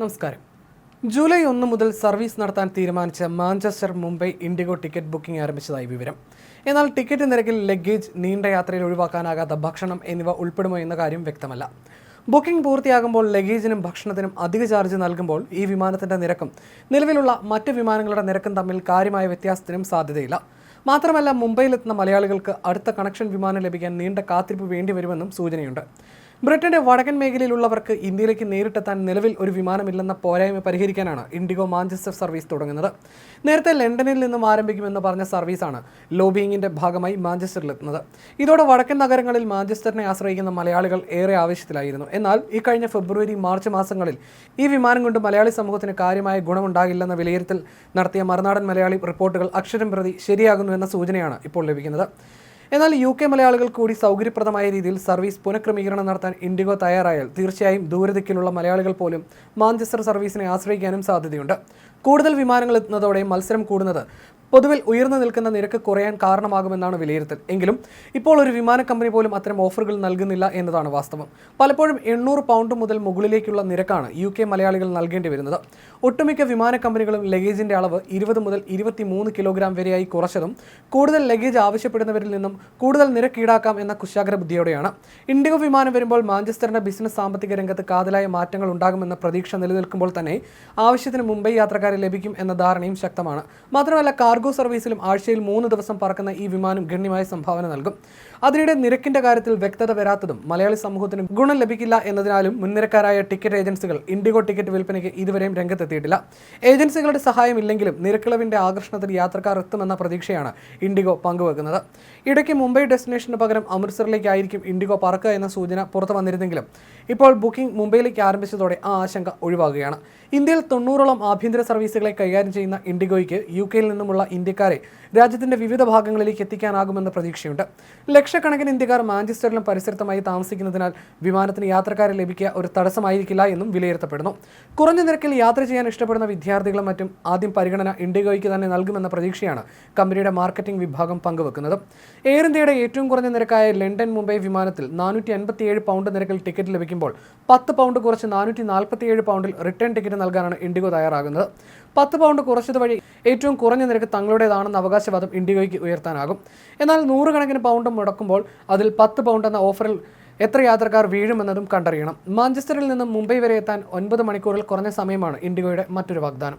നമസ്കാരം. ജൂലൈ ഒന്ന് മുതൽ സർവീസ് നടത്താൻ തീരുമാനിച്ച Manchester Mumbai IndiGo ticket booking ആരംഭിച്ചതായി വിവരം. എന്നാൽ ടിക്കറ്റ് നിരക്കിൽ ലഗേജ് നീണ്ട യാത്രയിൽ ഒഴിവാക്കാനാകാത്ത ഭക്ഷണം എന്നിവ ഉൾപ്പെടുമോ എന്ന കാര്യം വ്യക്തമല്ല. ബുക്കിംഗ് പൂർത്തിയാകുമ്പോൾ ലഗേജിനും ഭക്ഷണത്തിനും അധിക ചാർജ് നൽകുമ്പോൾ ഈ വിമാനത്തിന്റെ നിരക്കും നിലവിലുള്ള മറ്റ് വിമാനങ്ങളുടെ നിരക്കും തമ്മിൽ കാര്യമായ വ്യത്യാസത്തിനും സാധ്യതയില്ല. മാത്രമല്ല മുംബൈയിലെത്തുന്ന മലയാളികൾക്ക് അടുത്ത കണക്ഷൻ വിമാനം ലഭിക്കാൻ നീണ്ട കാത്തിരിപ്പ് വേണ്ടിവരുമെന്നും സൂചനയുണ്ട്. ബ്രിട്ടന്റെ വടക്കൻ മേഖലയിലുള്ളവർക്ക് ഇന്ത്യയിലേക്ക് നേരിട്ടെത്താൻ നിലവിൽ ഒരു വിമാനമില്ലെന്ന പോരായ്മ പരിഹരിക്കാനാണ് ഇൻഡിഗോ മാഞ്ചസ്റ്റർ സർവീസ് തുടങ്ങുന്നത്. നേരത്തെ ലണ്ടനിൽ നിന്നും ആരംഭിക്കുമെന്ന് പറഞ്ഞ സർവീസാണ് ലോബിയിങ്ങിന്റെ ഭാഗമായി മാഞ്ചസ്റ്ററിലെത്തുന്നത്. ഇതോടെ വടക്കൻ നഗരങ്ങളിൽ മാഞ്ചസ്റ്ററിനെ ആശ്രയിക്കുന്ന മലയാളികൾ ഏറെ ആവശ്യത്തിലായിരുന്നു എന്നാൽ ഇക്കഴിഞ്ഞ ഫെബ്രുവരി മാർച്ച് മാസങ്ങളിൽ ഈ വിമാനം കൊണ്ട് മലയാളി സമൂഹത്തിന് കാര്യമായ ഗുണമുണ്ടാകില്ലെന്ന വിലയിരുത്തൽ നടത്തിയ മറുനാടൻ മലയാളി റിപ്പോർട്ടുകൾ അക്ഷരം പ്രതി ശരിയാകുന്നു എന്ന സൂചനയാണ് ഇപ്പോൾ ലഭിക്കുന്നത്. എന്നാൽ യു കെ മലയാളികൾ കൂടി സൗകര്യപ്രദമായ രീതിയിൽ സർവീസ് പുനഃക്രമീകരണം നടത്താൻ ഇൻഡിഗോ തയ്യാറായാൽ തീർച്ചയായും ദൂരദിക്കിലുള്ള മലയാളികൾ പോലും മാഞ്ചസ്റ്റർ സർവീസിനെ ആശ്രയിക്കാനും സാധ്യതയുണ്ട്. കൂടുതൽ വിമാനങ്ങൾ എത്തുന്നതോടെ മത്സരം കൂടുന്നത് പൊതുവിൽ ഉയർന്നു നിൽക്കുന്ന നിരക്ക് കുറയാൻ കാരണമാകുമെന്നാണ് വിലയിരുത്തൽ. എങ്കിലും ഇപ്പോൾ ഒരു വിമാന കമ്പനി പോലും അത്തരം ഓഫറുകൾ നൽകുന്നില്ല എന്നതാണ് വാസ്തവം. പലപ്പോഴും എണ്ണൂറ് പൗണ്ട് മുതൽ മുകളിലേക്കുള്ള നിരക്കാണ് യു കെ മലയാളികൾ നൽകേണ്ടി വരുന്നത്. ഒട്ടുമിക്ക വിമാന കമ്പനികളും ലഗേജിന്റെ അളവ് ഇരുപത് മുതൽ ഇരുപത്തിമൂന്ന് കിലോഗ്രാം വരെയായി കുറച്ചതും കൂടുതൽ ലഗേജ് ആവശ്യപ്പെടുന്നവരിൽ നിന്നും കൂടുതൽ നിരക്ക് ഈടാക്കാം എന്ന കുശാഗ്ര ബുദ്ധിയോടെയാണ്. ഇൻഡിഗോ വിമാനം വരുമ്പോൾ മാഞ്ചസ്റ്ററിന്റെ ബിസിനസ് സാമ്പത്തിക രംഗത്ത് കാതലായ മാറ്റങ്ങൾ ഉണ്ടാകുമെന്ന പ്രതീക്ഷ നിലനിൽക്കുമ്പോൾ തന്നെ ആവശ്യത്തിന് മുംബൈ യാത്രക്കാരെ ലഭിക്കും എന്ന ധാരണയും ശക്തമാണ്. മാത്രമല്ല കാർഗോ സർവീസിലും ആഴ്ചയിൽ മൂന്ന് ദിവസം പറക്കുന്ന ഈ വിമാനം ഗണ്യമായ സംഭാവന നൽകും. അതിനിടെ നിരക്കിന്റെ കാര്യത്തിൽ വ്യക്തത വരാത്തതും മലയാളി സമൂഹത്തിന് ഗുണം ലഭിക്കില്ല എന്നതിനാലും മുൻനിരക്കാരായ ടിക്കറ്റ് ഏജൻസികൾ ഇൻഡിഗോ ടിക്കറ്റ് വിൽപ്പനയ്ക്ക് ഇതുവരെയും രംഗത്തെത്തിയിട്ടില്ല. ഏജൻസികളുടെ സഹായം ഇല്ലെങ്കിലും നിരക്കിളവിന്റെ ആകർഷണത്തിൽ യാത്രക്കാർ എത്തുമെന്ന പ്രതീക്ഷയാണ് ഇൻഡിഗോ പങ്കുവെക്കുന്നത്. ഇടയ്ക്ക് മുംബൈ ഡെസ്റ്റിനേഷന് പകരം അമൃത്സറിലേക്കായിരിക്കും ഇൻഡിഗോ പറക്കുക എന്ന സൂചന പുറത്തു വന്നിരുന്നെങ്കിലും ഇപ്പോൾ ബുക്കിംഗ് മുംബൈയിലേക്ക് ആരംഭിച്ചതോടെ ആ ആശങ്ക ഒഴിവാകുകയാണ്. ഇന്ത്യയിൽ തൊണ്ണൂറോളം ആഭ്യന്തര സർവീസുകളെ കൈകാര്യം ചെയ്യുന്ന ഇൻഡിഗോയ്ക്ക് യു കെയിൽ നിന്നുമുള്ള ഇന്ത്യക്കാരെ രാജ്യത്തിന്റെ വിവിധ ഭാഗങ്ങളിലേക്ക് എത്തിക്കാനാകുമെന്ന പ്രതീക്ഷയുണ്ട്. ലക്ഷക്കണക്കിന് ഇന്ത്യക്കാർ മാഞ്ചസ്റ്ററിലും പരിസരത്തുമായി താമസിക്കുന്നതിനാൽ വിമാനത്തിന് യാത്രക്കാരെ ലഭിക്കുക ഒരു തടസ്സമായിരിക്കില്ല എന്നും വിലയിരുത്തപ്പെടുന്നു. കുറഞ്ഞ നിരക്കിൽ യാത്ര ചെയ്യാൻ ഇഷ്ടപ്പെടുന്ന വിദ്യാർത്ഥികളും മറ്റും ആദ്യം പരിഗണന ഇൻഡിഗോയ്ക്ക് തന്നെ നൽകുമെന്ന പ്രതീക്ഷയാണ് കമ്പനിയുടെ മാർക്കറ്റിംഗ് വിഭാഗം പങ്കുവെക്കുന്നത്. എയർ ഇന്ത്യയുടെ ഏറ്റവും കുറഞ്ഞ നിരക്കായ ലണ്ടൻ മുംബൈ വിമാനത്തിൽ നാനൂറ്റി അൻപത്തിയേഴ് പൗണ്ട് നിരക്കിൽ ടിക്കറ്റ് ലഭിക്കുമ്പോൾ പത്ത് പൗണ്ട് കുറച്ച് നാനൂറ്റി നാൽപ്പത്തിയേഴ് പൗണ്ടിൽ റിട്ടേൺ ടിക്കറ്റ് നൽകാനാണ് ഇൻഡിഗോ തയ്യാറാകുന്നത്. പത്ത് പൗണ്ട് കുറച്ചത് വഴി ഏറ്റവും കുറഞ്ഞ നിരക്ക് തങ്ങളുടേതാണെന്ന അവകാശവാദം ഇൻഡിഗോയ്ക്ക് ഉയർത്താനാകും. എന്നാൽ നൂറുകണക്കിന് പൗണ്ട് മുടക്കുമ്പോൾ അതിൽ പത്ത് പൗണ്ട് എന്ന ഓഫറിൽ എത്ര യാത്രക്കാർ വീഴുമെന്നതും കണ്ടറിയണം. മാഞ്ചസ്റ്ററിൽ നിന്നും മുംബൈ വരെ എത്താൻ ഒൻപത് മണിക്കൂറിൽ കുറഞ്ഞ സമയമാണ് ഇൻഡിഗോയുടെ മറ്റൊരു വാഗ്ദാനം.